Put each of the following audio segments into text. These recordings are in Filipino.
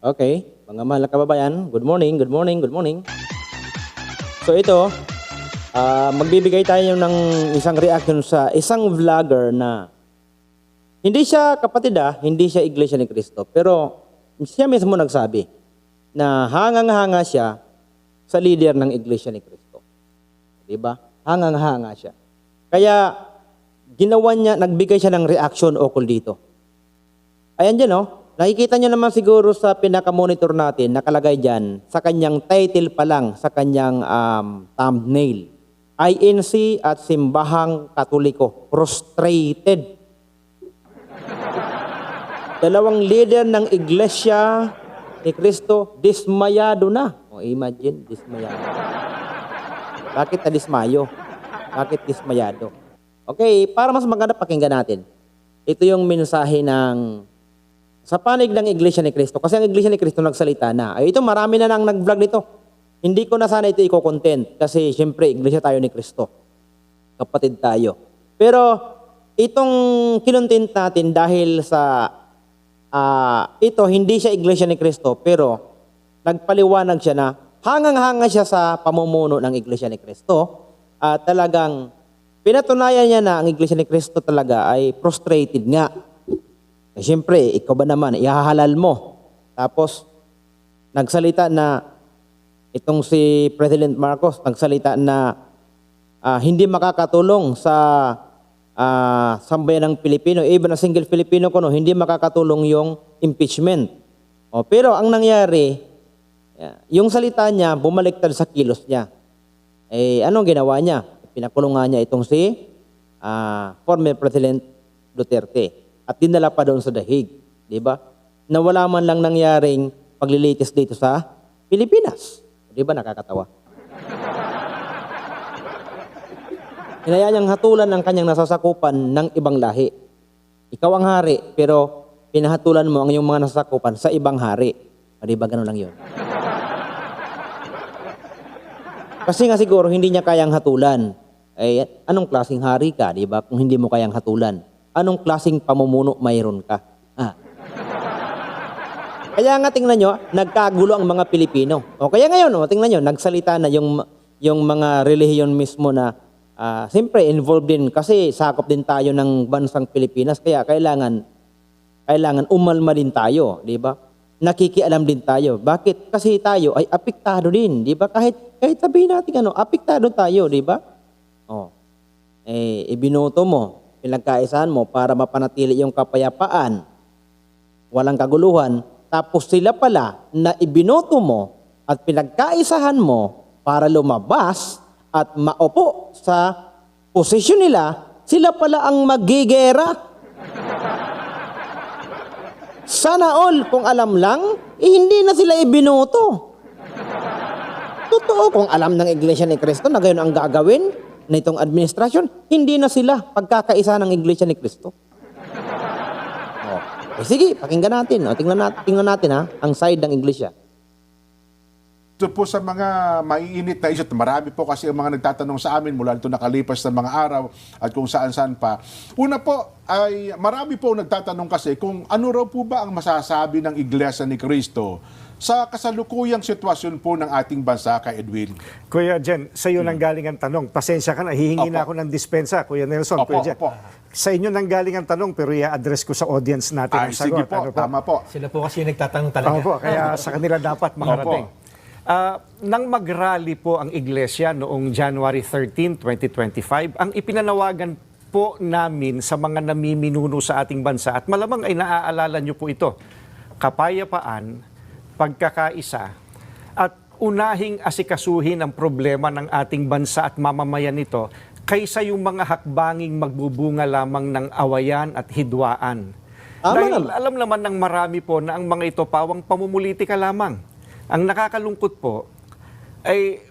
Okay, mga mahal na kababayan, good morning, good morning, good morning. So ito, ah, magbibigay tayo ng isang reaction sa isang vlogger na hindi siya kapatid ah, hindi siya iglesia ni Cristo, pero siya mismo nagsabi na hangang-hanga siya sa leader ng iglesia ni Cristo. 'Di ba? Hangang-hanga siya. Kaya ginawa niya, nagbigay siya ng reaction ukol dito. Ayan dyan, oh. Nakikita nyo naman siguro sa pinaka-monitor natin, nakalagay dyan, sa kanyang title pa lang, sa kanyang um, thumbnail. INC at Simbahang Katoliko, prostrated. Dalawang leader ng Iglesia ni Cristo, dismayado na. O imagine, dismayado. Bakit na dismayo? Bakit dismayado? Okay, para mas maganda pakinggan natin. Ito yung mensahe ng sa panig ng Iglesia ni Cristo. Kasi ang Iglesia ni Cristo nagsalita na. Ay, ito marami na nang nag-vlog nito. Hindi ko na sana ito i-content kasi syempre Iglesia tayo ni Cristo. Kapatid tayo. Pero itong kinontent natin dahil sa ah, ito hindi siya Iglesia ni Cristo pero nagpaliwanag siya na hangang-hanga siya sa pamumuno ng Iglesia ni Cristo at talagang pinatunayan niya na ang Iglesia ni Cristo talaga ay prostrated nga. Eh, Siyempre, ikaw ba naman, ihahalal mo. Tapos, nagsalita na, itong si President Marcos, nagsalita na ah, hindi makakatulong sa ah, sambayan ng Pilipino, even a single Filipino ko, no, hindi makakatulong yung impeachment. O, pero ang nangyari, yung salita niya, bumaliktad sa kilos niya. Eh, anong ginawa niya? Pinakulong nga niya itong si ah, former President Duterte at dinala pa doon sa dahig, di ba? Na wala man lang nangyaring paglilitis dito sa Pilipinas. Di ba nakakatawa? Hinaya niyang hatulan ng kanyang nasasakupan ng ibang lahi. Ikaw ang hari, pero pinahatulan mo ang iyong mga nasasakupan sa ibang hari. O, di ba ganun lang yun? Kasi nga siguro hindi niya kayang hatulan. Eh, anong klaseng hari ka, di ba? Kung hindi mo kayang hatulan. Anong klaseng pamumuno mayroon ka? Ah. Kaya nga tingnan nyo, nagkagulo ang mga Pilipino. O kaya ngayon, o, tingnan nyo, nagsalita na yung, yung mga relihiyon mismo na ah, siyempre involved din kasi sakop din tayo ng bansang Pilipinas kaya kailangan kailangan umalma din tayo, di ba? Nakikialam din tayo. Bakit? Kasi tayo ay apektado din, di ba? Kahit kahit sabihin natin ano, apektado tayo, di ba? Oh. Eh ibinoto mo, pinagkaisahan mo para mapanatili yung kapayapaan. Walang kaguluhan. Tapos sila pala na ibinoto mo at pinagkaisahan mo para lumabas at maupo sa posisyon nila, sila pala ang magigera. Sana all, kung alam lang, eh, hindi na sila ibinoto. Totoo, kung alam ng Iglesia ni Cristo na gayon ang gagawin nitong administrasyon, hindi na sila pagkakaisa ng Iglesia ni Cristo. Oh. Eh, sige, pakinggan natin. O, tingnan, natin, tingnan natin ha, ang side ng Iglesia. Ito po sa mga maiinit na isot, marami po kasi ang mga nagtatanong sa amin mula nito nakalipas na mga araw at kung saan-saan pa. Una po ay marami po nagtatanong kasi kung ano raw po ba ang masasabi ng Iglesia ni Cristo sa kasalukuyang sitwasyon po ng ating bansa kay Edwin. Kuya Jen, sa iyo nang galing ang tanong. Pasensya ka na, hihingi na Opo. ako ng dispensa, Kuya Nelson, Opo, Kuya Jen. opo. Sa inyo nang galing ang tanong, pero i-address ko sa audience natin Ay, ang sige po, Ano tama po. Sila po kasi nagtatanong talaga. Tama po, kaya sa kanila dapat makarating. Ah, nang mag-rally po ang iglesia noong January 13, 2025, ang ipinanawagan po namin sa mga namiminuno sa ating bansa at malamang ay naaalala niyo po ito, kapayapaan, pagkakaisa, at unahing asikasuhin ang problema ng ating bansa at mamamayan nito kaysa yung mga hakbanging magbubunga lamang ng awayan at hidwaan. Tama Dahil naman. alam naman ng marami po na ang mga ito pawang pamumulitika lamang. Ang nakakalungkot po ay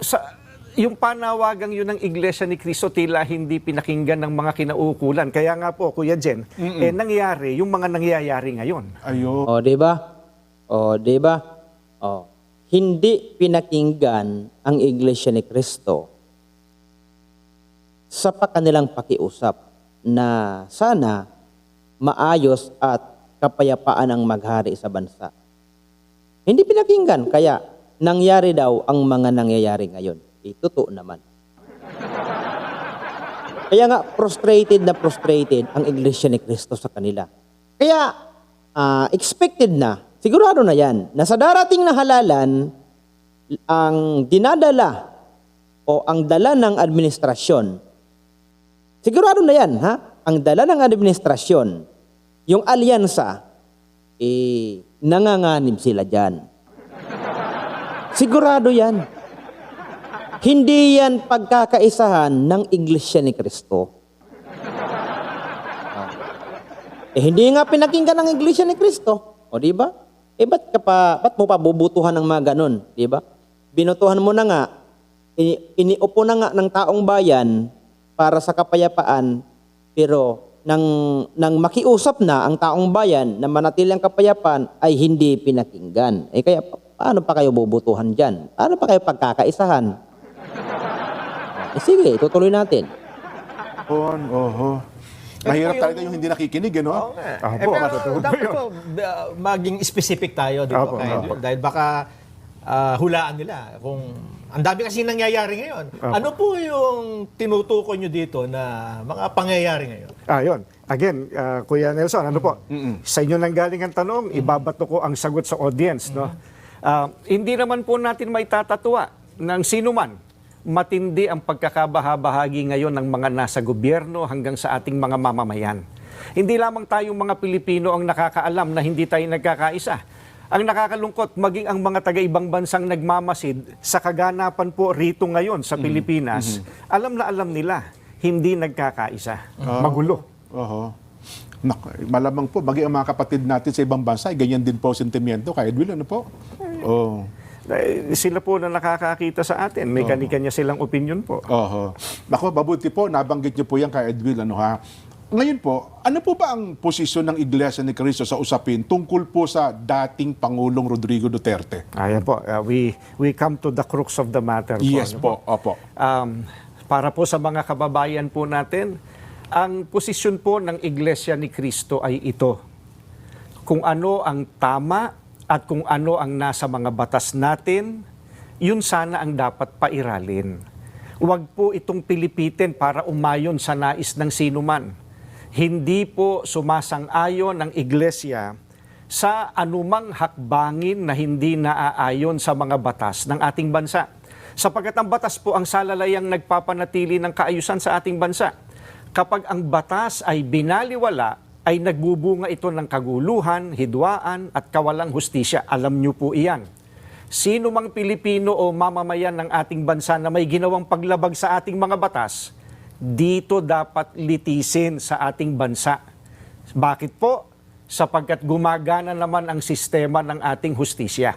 sa yung panawagang yun ng Iglesia ni Cristo tila hindi pinakinggan ng mga kinaukulan. Kaya nga po, Kuya Jen, eh, nangyari yung mga nangyayari ngayon. Ayun. O, di ba? O, di ba? O, hindi pinakinggan ang Iglesia ni Cristo sa pa kanilang pakiusap na sana maayos at kapayapaan ang maghari sa bansa. Hindi pinakinggan. Kaya nangyari daw ang mga nangyayari ngayon. Eh, totoo naman. Kaya nga, frustrated na frustrated ang Iglesia ni Cristo sa kanila. Kaya, ah, expected na, sigurado na yan, na sa darating na halalan, ang dinadala o ang dala ng administrasyon, sigurado na yan, ha? Ang dala ng administrasyon, yung alyansa, eh, nanganganib sila dyan. Sigurado yan. Hindi yan pagkakaisahan ng Iglesia ni Kristo. Eh, hindi nga pinakinggan ng Iglesia ni Kristo. O, di ba? Eh, ba't, ka pa, ba't mo pa bubutuhan ng mga ganun? Di ba? Binutuhan mo na nga, ini, iniupo na nga ng taong bayan para sa kapayapaan, pero nang, nang makiusap na ang taong bayan na manatili ang kapayapaan ay hindi pinakinggan. Eh kaya pa- paano pa kayo bubutuhan dyan? Paano pa kayo pagkakaisahan? Eh, sige, tutuloy natin. On, oho. Mahirap talaga yung hindi nakikinig, eh, no? Oo nga. Opo, eh, pero dapat po uh, maging specific tayo, di ba? Dahil baka uh, hulaan nila kung ang dami kasi nangyayari ngayon. Ano po yung tinutukoy nyo dito na mga pangyayari ngayon? Ah, yun. Again, ah, Kuya Nelson, ano po? Sa inyo nang galing ang tanong, ibabato ko ang sagot sa audience, no? Ah, hindi naman po natin may tatatwa ng sino man matindi ang pagkakabahabahagi ngayon ng mga nasa gobyerno hanggang sa ating mga mamamayan. Hindi lamang tayong mga Pilipino ang nakakaalam na hindi tayo nagkakaisa. Ang nakakalungkot, maging ang mga taga-ibang bansang nagmamasid sa kaganapan po rito ngayon sa Pilipinas, alam na alam nila, hindi nagkakaisa. Magulo. Oho. Nak, malamang po, maging ang mga kapatid natin sa ibang bansa, ganyan din po ang sentimiento. Kaya Edwin, ano po? Oh. Eh, sila po na nakakakita sa atin. May kanya-kanya silang opinion po. Oho. Nako, mabuti po, nabanggit niyo po yan kay Edwin, ano ha? Ngayon po, ano po ba ang posisyon ng Iglesia ni Cristo sa usapin tungkol po sa dating Pangulong Rodrigo Duterte? Ayan po, uh, we, we come to the crux of the matter. Yes ano po, opo. Um, para po sa mga kababayan po natin, ang posisyon po ng Iglesia ni Cristo ay ito. Kung ano ang tama at kung ano ang nasa mga batas natin, yun sana ang dapat pairalin. Huwag po itong pilipitin para umayon sa nais ng sinuman. Hindi po sumasang-ayon ng Iglesia sa anumang hakbangin na hindi naaayon sa mga batas ng ating bansa. Sapagkat ang batas po ang salalayang nagpapanatili ng kaayusan sa ating bansa. Kapag ang batas ay binaliwala, ay nagbubunga ito ng kaguluhan, hidwaan at kawalang hustisya. Alam niyo po iyan. Sino mang Pilipino o mamamayan ng ating bansa na may ginawang paglabag sa ating mga batas, dito dapat litisin sa ating bansa. Bakit po? Sapagkat gumagana naman ang sistema ng ating hustisya.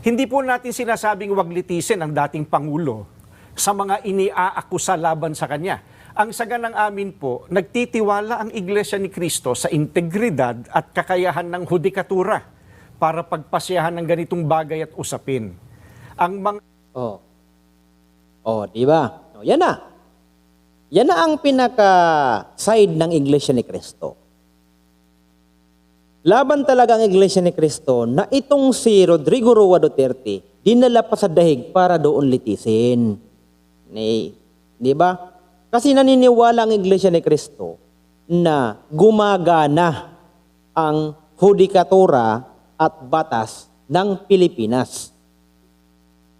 Hindi po natin sinasabing wag litisin ang dating Pangulo sa mga iniaakusa laban sa kanya. Ang saga ng amin po, nagtitiwala ang Iglesia ni Cristo sa integridad at kakayahan ng hudikatura para pagpasyahan ng ganitong bagay at usapin. Ang mga Oh. Oh, di ba? Oh, yan na. Yan na ang pinaka-side ng Iglesia ni Cristo. Laban talaga ang Iglesia ni Cristo na itong si Rodrigo Roa Duterte dinala pa sa dahig para doon litisin. Ni, di ba? Kasi naniniwala ang Iglesia ni Cristo na gumagana ang hudikatura at batas ng Pilipinas.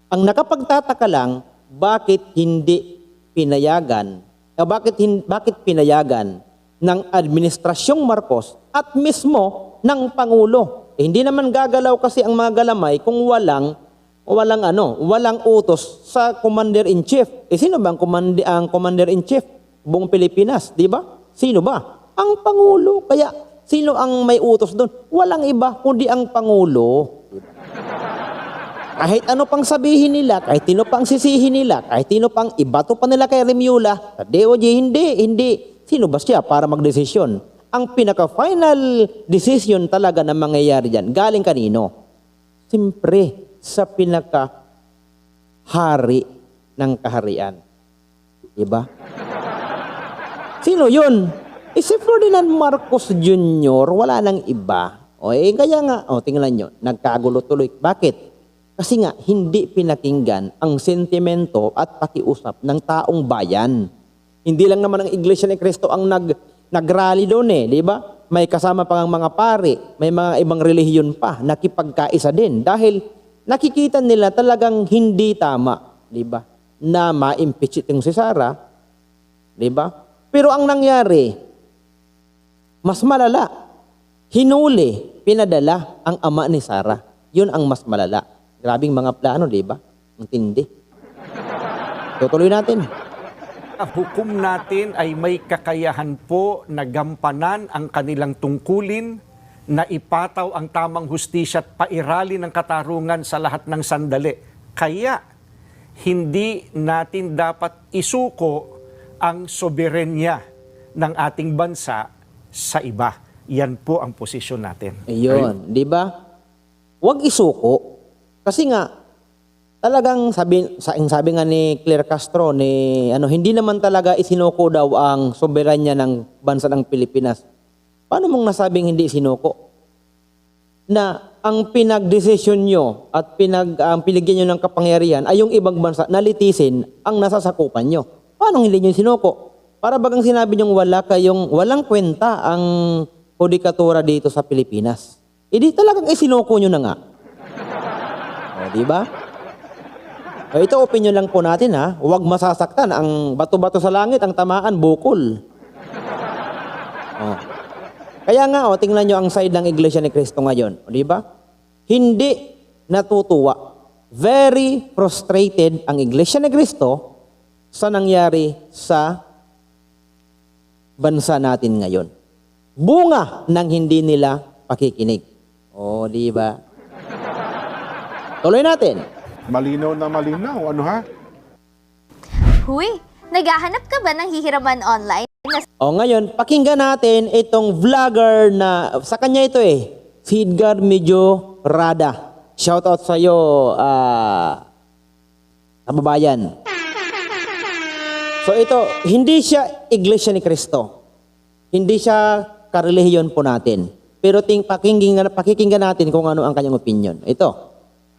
Ang nakapagtataka lang, bakit hindi pinayagan, o bakit, bakit pinayagan ng Administrasyong Marcos at mismo ng Pangulo. Eh, hindi naman gagalaw kasi ang mga galamay kung walang walang ano, walang utos sa Commander-in-Chief. Eh sino ba ang, command- ang Commander-in-Chief? Buong Pilipinas, di ba? Sino ba? Ang Pangulo. Kaya sino ang may utos doon? Walang iba kundi ang Pangulo. Kahit ano pang sabihin nila, kahit sino pang sisihin nila, kahit sino pang ibato pa nila kay Remulla, sa DOJ, hindi, hindi. Sino ba siya para magdesisyon? Ang pinaka-final decision talaga na mangyayari dyan, galing kanino? Siyempre, sa pinaka-hari ng kaharian. Diba? Sino yun? Eh, si Ferdinand Marcos Jr., wala nang iba O eh, kaya nga, o tingnan nyo, nagkagulo tuloy. Bakit? Kasi nga, hindi pinakinggan ang sentimento at pakiusap ng taong bayan. Hindi lang naman ang Iglesia ni Cristo ang nag, nagrally doon eh, di ba? May kasama pa ang mga pari, may mga ibang relihiyon pa, nakipagkaisa din. Dahil nakikita nila talagang hindi tama, di ba? Na ma-impeach itong si Sarah, di ba? Pero ang nangyari, mas malala. Hinuli, pinadala ang ama ni Sarah. Yun ang mas malala. Grabing mga plano, di ba? Ang. Tutuloy natin. Hukom natin ay may kakayahan po na gampanan ang kanilang tungkulin, na ipataw ang tamang hustisya at pairali ng katarungan sa lahat ng sandali. Kaya, hindi natin dapat isuko ang soberenya ng ating bansa sa iba. Yan po ang posisyon natin. Ayun, di ba? Huwag isuko. Kasi nga, talagang sabi, sa, sabi nga ni Claire Castro, ni, ano, hindi naman talaga isinuko daw ang soberanya ng bansa ng Pilipinas. Paano mong nasabing hindi sinuko? Na ang pinagdesisyon nyo at pinag, ang pinigyan nyo ng kapangyarihan ay yung ibang bansa na litisin ang nasasakupan nyo. Paano hindi nyo sinuko? Para bagang sinabi nyo wala kayong, walang kwenta ang judikatura dito sa Pilipinas. Hindi talagang isinuko nyo na nga. O, di ba? O, ito opinion lang po natin ha. Huwag masasaktan. Ang bato-bato sa langit, ang tamaan, bukol. O. Kaya nga, o, tingnan nyo ang side ng Iglesia ni Cristo ngayon. O, di ba? Hindi natutuwa. Very frustrated ang Iglesia ni Cristo sa nangyari sa bansa natin ngayon. Bunga ng hindi nila pakikinig. O, di ba? Tuloy natin. Malinaw na malinaw. Ano ha? Huy, naghahanap ka ba ng hihiraman online? O ngayon, pakinggan natin itong vlogger na, sa kanya ito eh, si Edgar Medyo Rada. Shoutout sa iyo, ah, kababayan. So ito, hindi siya Iglesia ni Cristo. Hindi siya karelihiyon po natin. Pero ting pakinggan, pakikinggan natin kung ano ang kanyang opinion. Ito.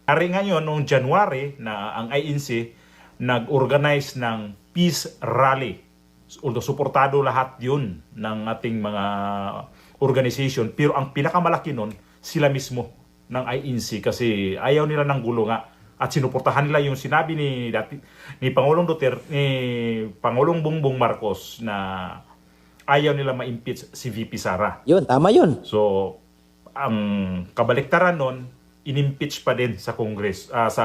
Ari ngayon, noong January, na ang INC nag-organize ng peace rally. Although suportado lahat yun ng ating mga organization. Pero ang pinakamalaki nun, sila mismo ng INC kasi ayaw nila ng gulo nga. At sinuportahan nila yung sinabi ni dati ni Pangulong Duterte ni Pangulong Bongbong Marcos na ayaw nila ma-impeach si VP Sara. Yun, tama yun. So, ang kabaliktaran nun, inimpeach pa din sa Congress, ah, sa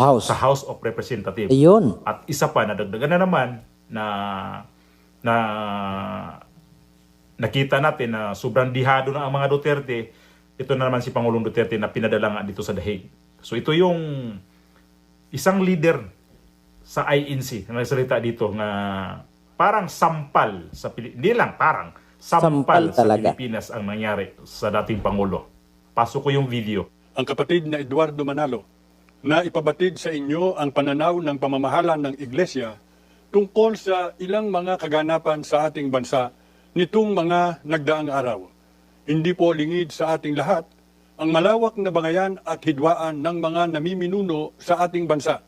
House. sa House of Representatives. Ayun. At isa pa, nadagdagan na naman na na nakita natin na sobrang dihado na ang mga Duterte. Ito na naman si Pangulong Duterte na pinadala nga dito sa Dahig. So ito yung isang leader sa INC na nagsalita dito na parang sampal sa Pili- hindi lang parang Sampal sampal, sa talaga. Pilipinas ang nangyari sa dating Pangulo. Pasok ko yung video. ang kapatid na Eduardo Manalo na ipabatid sa inyo ang pananaw ng pamamahala ng Iglesia tungkol sa ilang mga kaganapan sa ating bansa nitong mga nagdaang araw. Hindi po lingid sa ating lahat ang malawak na bangayan at hidwaan ng mga namiminuno sa ating bansa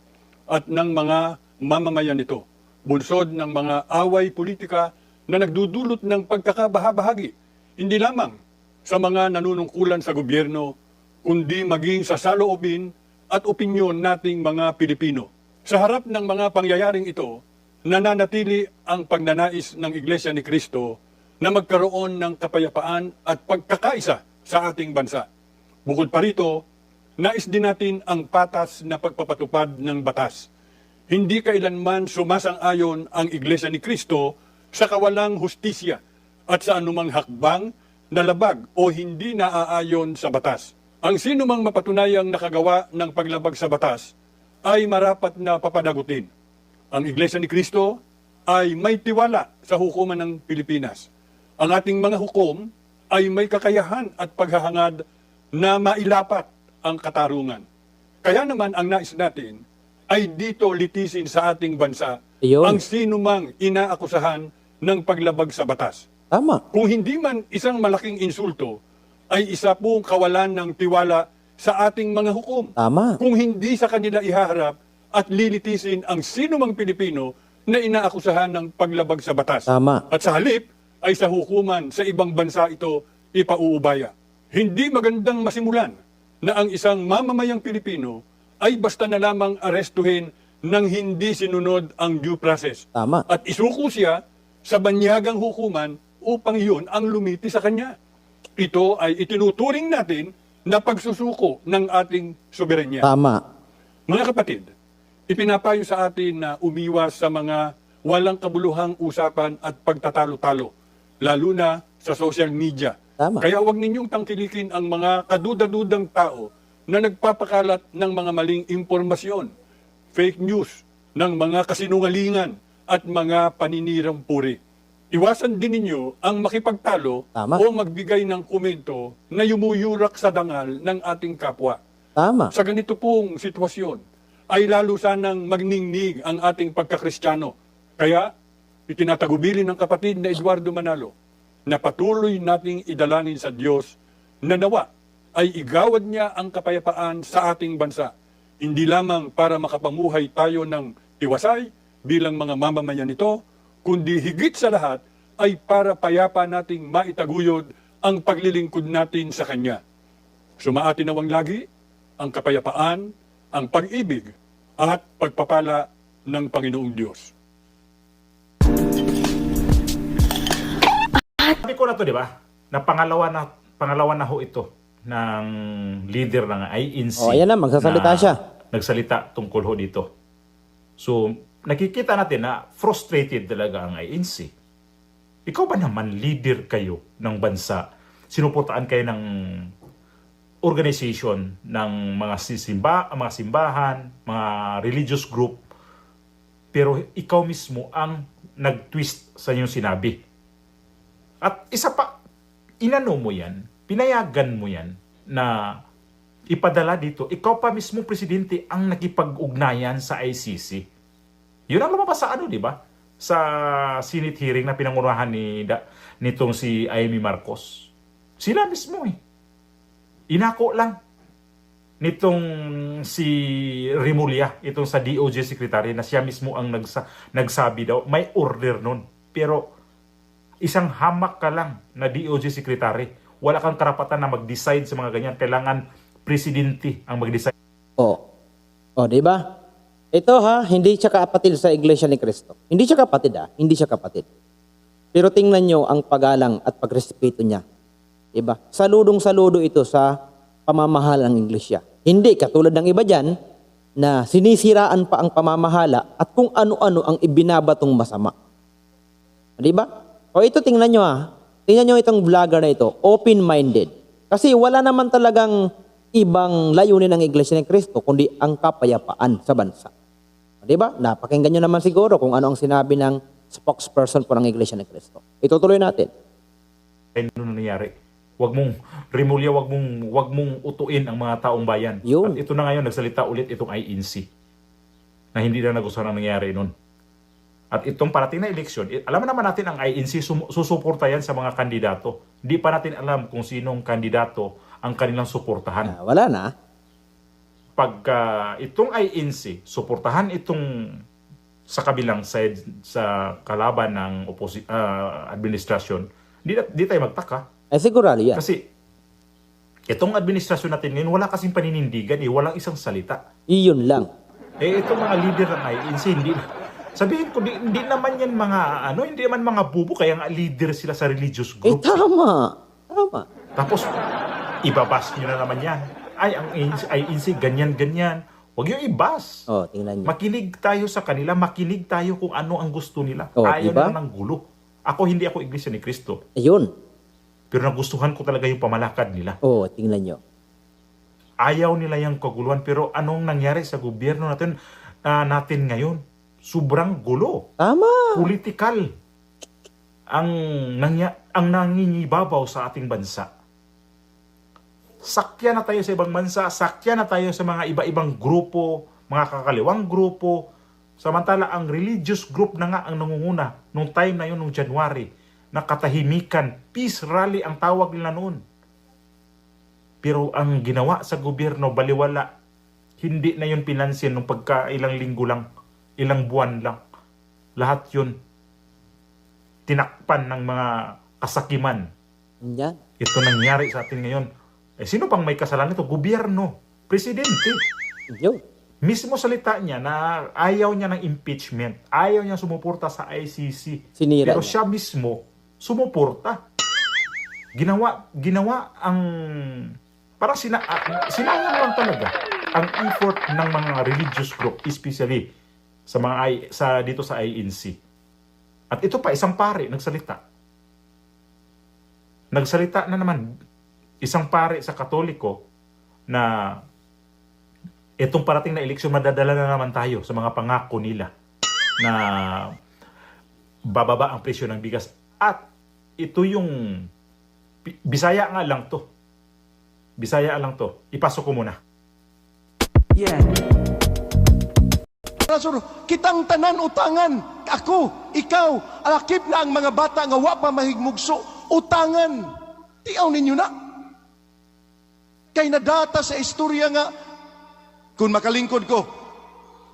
at ng mga mamamayan nito. Bunsod ng mga away politika na nagdudulot ng pagkakabahabahagi, hindi lamang sa mga nanunungkulan sa gobyerno, kundi maging sa saloobin at opinyon nating mga Pilipino. Sa harap ng mga pangyayaring ito, nananatili ang pagnanais ng Iglesia ni Kristo na magkaroon ng kapayapaan at pagkakaisa sa ating bansa. Bukod pa rito, nais din natin ang patas na pagpapatupad ng batas. Hindi kailanman sumasang-ayon ang Iglesia ni Kristo sa kawalang hustisya at sa anumang hakbang na labag o hindi naaayon sa batas. Ang sino mang mapatunayang nakagawa ng paglabag sa batas ay marapat na papadagutin. Ang Iglesia ni Kristo ay may tiwala sa hukuman ng Pilipinas. Ang ating mga hukom ay may kakayahan at paghahangad na mailapat ang katarungan. Kaya naman ang nais natin ay dito litisin sa ating bansa Ayun. ang sino mang inaakusahan ng paglabag sa batas. Tama. Kung hindi man isang malaking insulto, ay isa pong kawalan ng tiwala sa ating mga hukom. Tama. Kung hindi sa kanila ihaharap at lilitisin ang sino mang Pilipino na inaakusahan ng paglabag sa batas. Tama. At sa halip ay sa hukuman sa ibang bansa ito ipauubaya. Hindi magandang masimulan na ang isang mamamayang Pilipino ay basta na lamang arestuhin nang hindi sinunod ang due process. Tama. At isuko siya sa banyagang hukuman upang yun ang lumiti sa kanya. Ito ay itinuturing natin na pagsusuko ng ating soberanya. Tama. Mga kapatid, ipinapayo sa atin na umiwas sa mga walang kabuluhang usapan at pagtatalo-talo, lalo na sa social media. Tama. Kaya huwag ninyong tangkilikin ang mga kaduda-dudang tao na nagpapakalat ng mga maling impormasyon, fake news, ng mga kasinungalingan at mga paninirang puri. Iwasan din ninyo ang makipagtalo Tama. o magbigay ng komento na yumuyurak sa dangal ng ating kapwa. Tama. Sa ganito pong sitwasyon, ay lalo sanang magningnig ang ating pagkakristyano. Kaya, itinatagubilin ng kapatid na Eduardo Manalo na patuloy nating idalangin sa Diyos na nawa ay igawad niya ang kapayapaan sa ating bansa. Hindi lamang para makapamuhay tayo ng tiwasay bilang mga mamamayan nito, kundi higit sa lahat ay para payapa nating maitaguyod ang paglilingkod natin sa Kanya. Sumaatin nawang lagi ang kapayapaan, ang pag-ibig at pagpapala ng Panginoong Diyos. Sabi ko na to, di ba? Na pangalawa na pangalawa na ho ito ng leader ng INC. Oh, ayan na, magsasalita siya. Nagsalita tungkol ho dito. So, nakikita natin na frustrated talaga ang INC. Ikaw ba naman leader kayo ng bansa? Sinuportaan kayo ng organization ng mga sisimba, mga simbahan, mga religious group. Pero ikaw mismo ang nag-twist sa inyong sinabi. At isa pa, inano mo yan, pinayagan mo yan na ipadala dito, ikaw pa mismo presidente ang nakipag-ugnayan sa ICC. Yun ang lumabas sa ano, di ba? Sa Senate hearing na pinangunahan ni da, nitong si Amy Marcos. Sila mismo eh. Inako lang nitong si Rimulya, itong sa DOJ secretary na siya mismo ang nagsa, nagsabi daw, may order nun. Pero isang hamak ka lang na DOJ secretary. Wala kang karapatan na mag-decide sa mga ganyan. Kailangan presidente ang mag-decide. Oh. Oh, di ba? Ito ha, hindi siya kapatid sa Iglesia ni Cristo. Hindi siya kapatid ha, hindi siya kapatid. Pero tingnan nyo ang pagalang at pagrespeto niya. Diba? Saludong-saludo ito sa pamamahala ng Iglesia. Hindi katulad ng iba dyan na sinisiraan pa ang pamamahala at kung ano-ano ang ibinabatong masama. Di ba? O ito tingnan nyo ah. Tingnan nyo itong vlogger na ito. Open-minded. Kasi wala naman talagang ibang layunin ng Iglesia ni Cristo kundi ang kapayapaan sa bansa. Di ba? Napakinggan nyo naman siguro kung ano ang sinabi ng spokesperson po ng Iglesia ni Cristo. Itutuloy natin. ano nangyayari. Wag mong Rimulya, wag mong wag mong utuin ang mga taong bayan. Yun. At ito na ngayon nagsalita ulit itong INC na hindi na nagustuhan ang nangyayari noon. At itong parating na eleksyon, alam naman natin ang INC susuporta yan sa mga kandidato. Hindi pa natin alam kung sinong kandidato ang kanilang suportahan. Ah, wala na. Pagka itong INC, suportahan itong sa kabilang side sa kalaban ng oposi- ah, administrasyon, di, di tayo magtaka. Eh sigurado yan. Kasi itong administrasyon natin ngayon, wala kasing paninindigan eh, walang isang salita. Iyon lang. Eh itong mga leader ng INC, hindi Sabihin ko, di, hindi naman yan mga, ano, hindi naman mga bubo, kaya nga leader sila sa religious Eh group. tama. Tama. Tapos, ibabas nyo na naman yan. Ay, ang INC, INC ganyan, ganyan. Huwag yung ibas. Oh, tingnan nyo. Makinig tayo sa kanila, makinig tayo kung ano ang gusto nila. Oh, Ayaw diba? nila ng gulo. Ako, hindi ako iglesia ni Kristo. Ayun. Pero nagustuhan ko talaga yung pamalakad nila. Oh, tingnan nyo. ayaw nila yung kaguluhan pero anong nangyari sa gobyerno natin ah, natin ngayon sobrang gulo Tama. political ang nangya, ang nangingibabaw sa ating bansa sakya na tayo sa ibang bansa sakya na tayo sa mga iba-ibang grupo mga kakaliwang grupo samantala ang religious group na nga ang nangunguna nung time na yun nung January na katahimikan peace rally ang tawag nila noon Pero ang ginawa sa gobyerno, baliwala. Hindi na yun pinansin nung pagka ilang linggo lang, ilang buwan lang. Lahat yun tinakpan ng mga kasakiman. Yan. Ito nangyari sa atin ngayon. Eh, sino pang may kasalanan ito? Gobyerno. Presidente. Yun. Mismo salita niya na ayaw niya ng impeachment. Ayaw niya sumuporta sa ICC. Sinira Pero niya. siya mismo sumuporta. Ginawa ginawa ang parang sina, ah, sinayang lang talaga ang effort ng mga religious group especially sa mga sa dito sa INC. At ito pa isang pare nagsalita. Nagsalita na naman isang pare sa Katoliko na itong parating na eleksyon madadala na naman tayo sa mga pangako nila na bababa ang presyo ng bigas at ito yung Bi- Bisaya nga lang to. Bisaya lang to. Ipasok ko muna. Rasur, kitang tanan utangan. Ako, ikaw, alakip na ang mga bata nga wa pa mahigmugso. Utangan. Tiyaw ninyo na. Kay nadata sa istorya nga, kung makalingkod ko,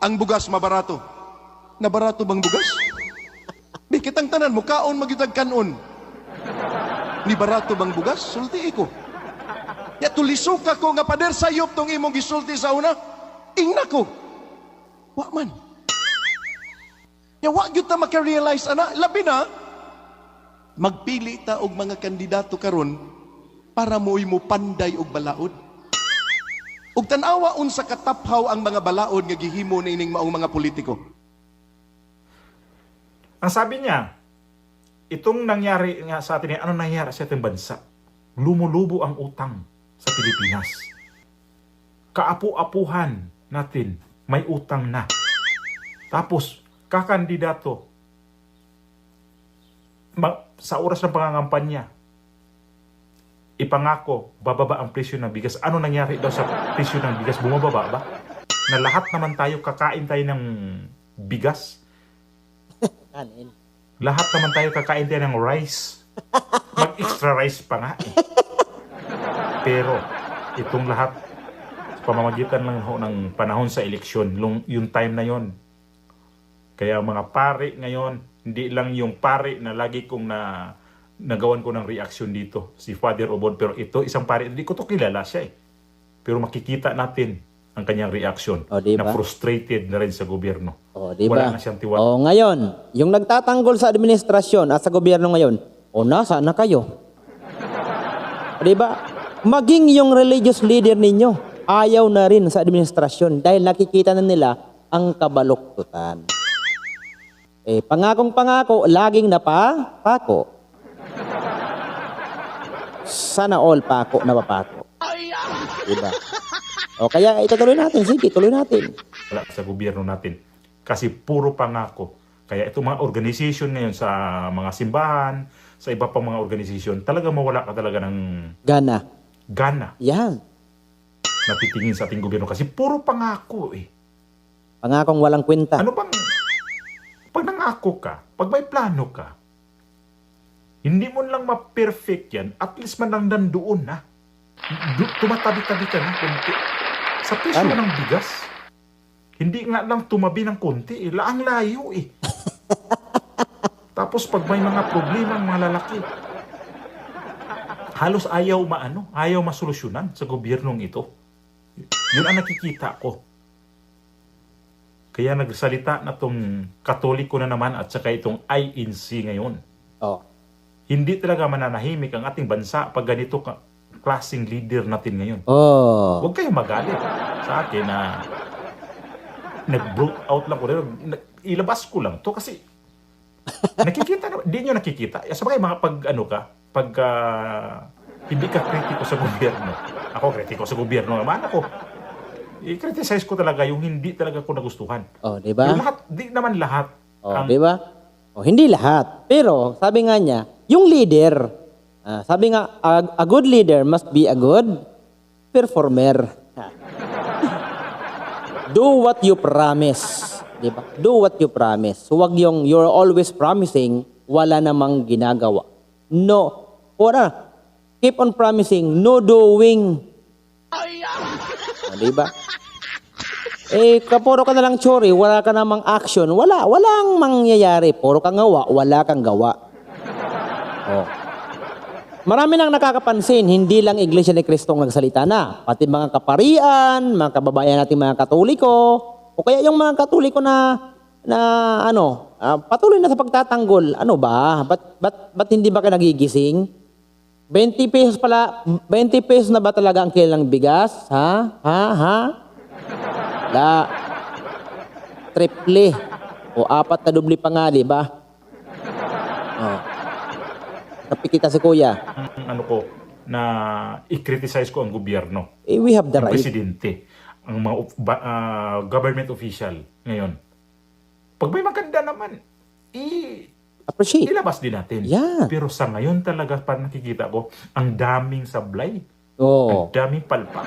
ang bugas mabarato. Nabarato bang bugas? Di kitang tanan mo, kaon magitag kanon. Ni barato bang bugas? Sulti ko. Ya tulisok ako nga pader sayop tong imong gisulti sa una. Ingna ko. Wa man. Ya wa gyud ta maka-realize ana, labi na magpili ta og mga kandidato karon para mo'y mo panday og balaod. Ug tan-awa unsa kataphaw ang mga balaod nga gihimo nining maong mga politiko. Ang sabi niya, itong nangyari nga sa atin, ano nangyari sa ating bansa? Lumulubo ang utang sa Pilipinas. Kaapu-apuhan natin, may utang na. Tapos, kakandidato, sa oras ng pangangampanya, ipangako, bababa ang presyo ng bigas. Ano nangyari daw sa presyo ng bigas? Bumababa ba? Na lahat naman tayo kakain tayo ng bigas? Kanin. Lahat naman tayo kakain tayo ng rice. Mag-extra rice pa nga eh. Pero, itong lahat, pamamagitan lang ho ng panahon sa eleksyon, yung time na yon. Kaya mga pare ngayon, hindi lang yung pare na lagi kong na nagawan ko ng reaksyon dito, si Father Obon, pero ito, isang pare, hindi ko to kilala siya eh. Pero makikita natin ang kanyang reaksyon O, di na frustrated na rin sa gobyerno. O, di Wala na siyang tiwala. O, ngayon, yung nagtatanggol sa administrasyon at sa gobyerno ngayon, o nasa na kayo? Ba? Maging yung religious leader ninyo, ayaw na rin sa administrasyon dahil nakikita na nila ang kabaluktutan. Eh, pangakong pangako, laging napa, pako. Sana all pako na papako. Diba? O kaya itutuloy natin. Sige, tuloy natin. wala sa gobyerno natin. Kasi puro pangako. Kaya itong mga organization ngayon sa mga simbahan, sa iba pang mga organization, talaga mawala ka talaga ng Gana. gana Yan. na titingin sa ating gobyerno. Kasi puro pangako eh. Pangakong walang kwenta. Ano bang, pag nangako ka, pag may plano ka, hindi mo lang ma-perfect yan, at least man lang nandoon na. Du- Tumatabi-tabi ka na konti. Sa presyo Tama. ng bigas, hindi nga lang tumabi ng konti, eh. laang layo eh. Tapos pag may mga problema ang mga lalaki, halos ayaw maano, ayaw masolusyonan sa gobyernong ito. Yun ang nakikita ko. Kaya nagsalita na tong katoliko na naman at saka itong INC ngayon. Oh. Hindi talaga mananahimik ang ating bansa pag ganito ka klaseng leader natin ngayon. Oh. Huwag kayong magalit sa akin na nag-broke out lang ko. Ilabas ko lang to kasi nakikita na, hindi nyo nakikita. Sa mga mga pag ano ka, pag ah, hindi ka kritiko sa gobyerno. Ako kritiko sa gobyerno naman ako. I-criticize ko talaga yung hindi talaga ko nagustuhan. Oh, di ba? Yung lahat, di naman lahat. Oh, ang- di ba? Oh, hindi lahat. Pero sabi nga niya, yung leader, ah, sabi nga a, a good leader must be a good performer. Do what you promise. Di ba? Do what you promise. Huwag yung you're always promising, wala namang ginagawa. No. Ora, keep on promising, no doing. di ba? Eh, kapuro ka na lang chori, wala ka namang action, wala, walang mangyayari. Puro kang gawa, wala kang gawa. Oh. Marami nang nakakapansin, hindi lang Iglesia ni Cristo ang nagsalita na. Pati mga kaparian, mga kababayan natin mga katoliko, o kaya yung mga katoliko na, na ano, ah, patuloy na sa pagtatanggol. Ano ba? Ba't, ba't, ba't hindi ba ka nagigising? 20 pesos pala, 20 pesos na ba talaga ang kilang bigas? Ha? Ha? Ha? La. Triple. O apat na dubli pa nga, di ba? Oh. Napikita si kuya. Ang ano ko, na i-criticize ko ang gobyerno. Eh, we have the ang right. presidente, ang mga ah, government official ngayon. Pag may maganda naman, i Appreciate. ilabas din natin. Yan. Pero sa ngayon talaga, pa nakikita ko, ang daming sablay. Oo. Ang daming palpak.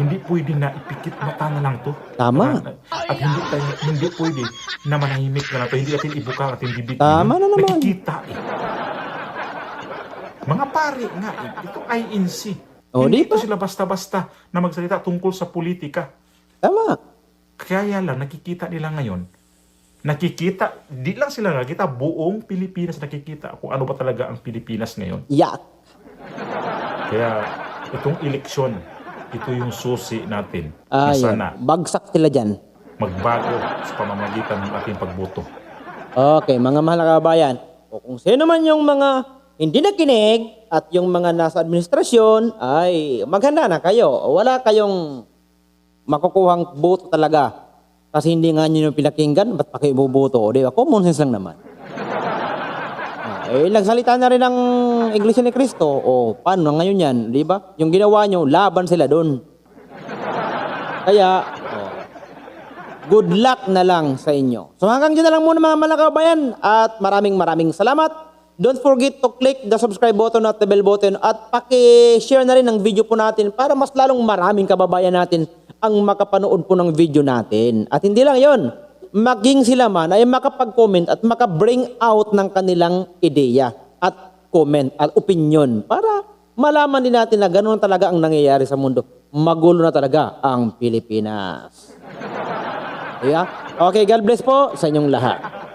Hindi pwede na ipikit mata na lang to. Tama. At hindi tayo, hindi pwede na manahimik na lang to. Hindi natin ibuka at hindi bibig. Tama na naman. Nakikita eh. Mga pare nga eh. Ito INC. Oh, hindi di ba? ito sila basta-basta na magsalita tungkol sa politika. Tama. Kaya lang, nakikita nila ngayon, nakikita, di lang sila nakikita, buong Pilipinas nakikita kung ano ba talaga ang Pilipinas ngayon. Yak. Kaya itong eleksyon, ito yung susi natin Ah, na sana Bagsak sila dyan. magbago sa pamamagitan ng ating pagboto. Okay, mga mahal na kababayan. O kung sino man yung mga hindi nakinig at yung mga nasa administrasyon ay maghanda na kayo. Wala kayong makukuhang boto talaga. Kasi hindi nga nyo yung pinakinggan, ba't pa kayo buboto? O, di ba? Common sense lang naman. Ah, eh, nagsalita na rin ng Iglesia ni Cristo. O, paano ngayon yan? Di ba? Yung ginawa nyo, laban sila doon. Kaya, oh, good luck na lang sa inyo. So hanggang dyan na lang muna mga malakabayan at maraming maraming salamat. Don't forget to click the subscribe button at the bell button at paki-share na rin ng video po natin para mas lalong maraming kababayan natin ang makapanood po ng video natin. At hindi lang yon, maging sila man ay makapag-comment at maka-bring out ng kanilang ideya at comment at opinion para malaman din natin na ganoon talaga ang nangyayari sa mundo. Magulo na talaga ang Pilipinas. Yeah? Okay, God bless po sa inyong lahat.